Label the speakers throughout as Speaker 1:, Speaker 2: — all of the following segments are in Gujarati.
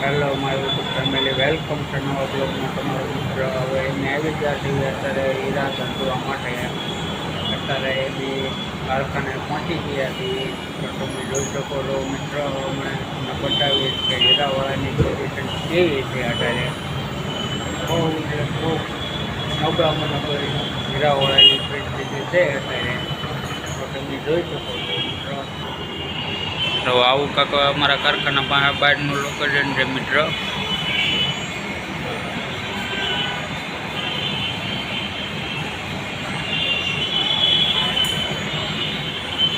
Speaker 1: Hello my YouTube family welcome છે નવા બ્લોગમાં તમારો મિત્ર હવે એને આવી ગયા છીએ અત્યારે હીરા ધંધવા માટે. અત્યારે એ બી કારખાને પહોંચી ગયા છીએ તો તમે જોઈ શકો છો, મિત્ર અમે તમને બતાવીએ કે હીરાવાળાની પોઝિશન કેવી છે અત્યારે. બહુ એટલે બહુ નબળામાં નબળી હીરાવાળાની પરિસ્થિતિ છે અત્યારે. તો તમે જોઈ શકો છો તો આવું કાંક અમારા કારખાના પાસે બહારનું લોકેશન છે મિત્ર.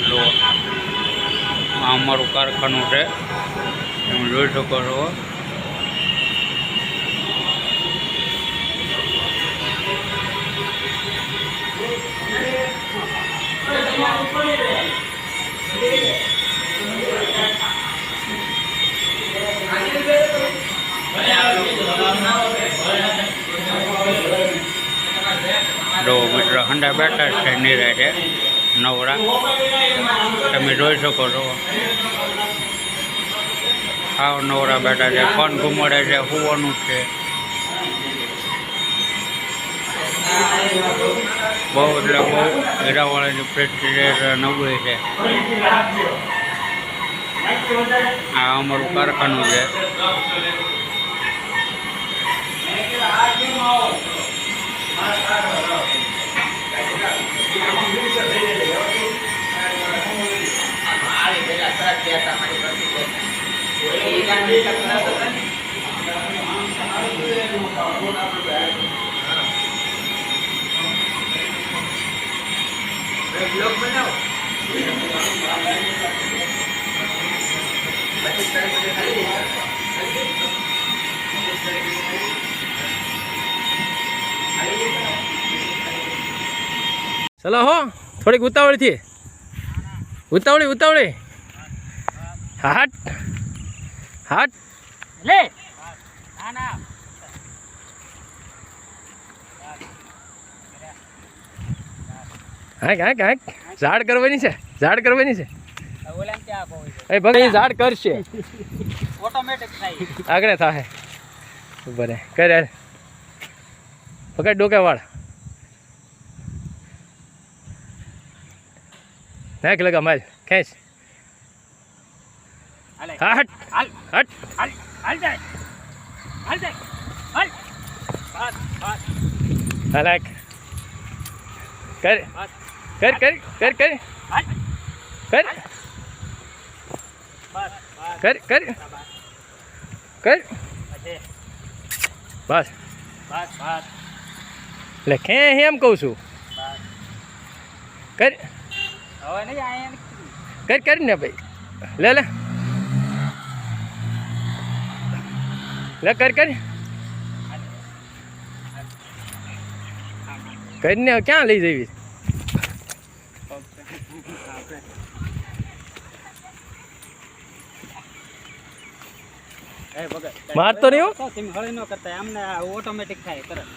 Speaker 1: લો. આ અમારું કારખાનું છે. તમે જોઈ શકો છો. જો મિત્ર હંડા બેઠા છે નિરાય છે, નવરા. તમે જોઈ શકો છો. આવ નવરા બેઠા છે ફોન ઘુમડે છે, હોવાનું છે. બહુ એટલે બહુ હેરાવાળાની પરિસ્થિતિ નબળી છે. આ અમારું કારખાનું છે.
Speaker 2: ચલો હો થોડીક ઉતાવળીથી. ઉતાવળી ઉતાવળી. હાટ હાટ.
Speaker 1: લે. ના ના
Speaker 2: હાક હાક હાક. ઝાડ કરવાની છે ઝાડ કરવાની છે. એ ભગત ઝાડ કરશે.
Speaker 1: ઓટોમેટિક થાય.
Speaker 2: આગળ થાય. ઊભા રે કર પકડ ડોકા વાળ. નાખ લગા માલ. ખેંચ.
Speaker 1: હાલે
Speaker 2: હાટ
Speaker 1: હાલ
Speaker 2: હટ
Speaker 1: હાલ હાલ જાય હાલ જાય હાલ બસ બસ
Speaker 2: હાલાક કર
Speaker 1: બસ
Speaker 2: કર કર કર કર
Speaker 1: હાલ
Speaker 2: કર
Speaker 1: બસ બસ
Speaker 2: કર કર કર
Speaker 1: પછી
Speaker 2: બસ
Speaker 1: બસ બસ
Speaker 2: એટલે ખે એમ કહું છું
Speaker 1: બસ
Speaker 2: કર
Speaker 1: હવે નહીં આયા
Speaker 2: કર કર ને ભાઈ લે લે લે કર કર. કરીને ક્યાં લઈ જવી મારતો નહીં
Speaker 1: કરતા અમને ઓટોમેટિક થાય તરત.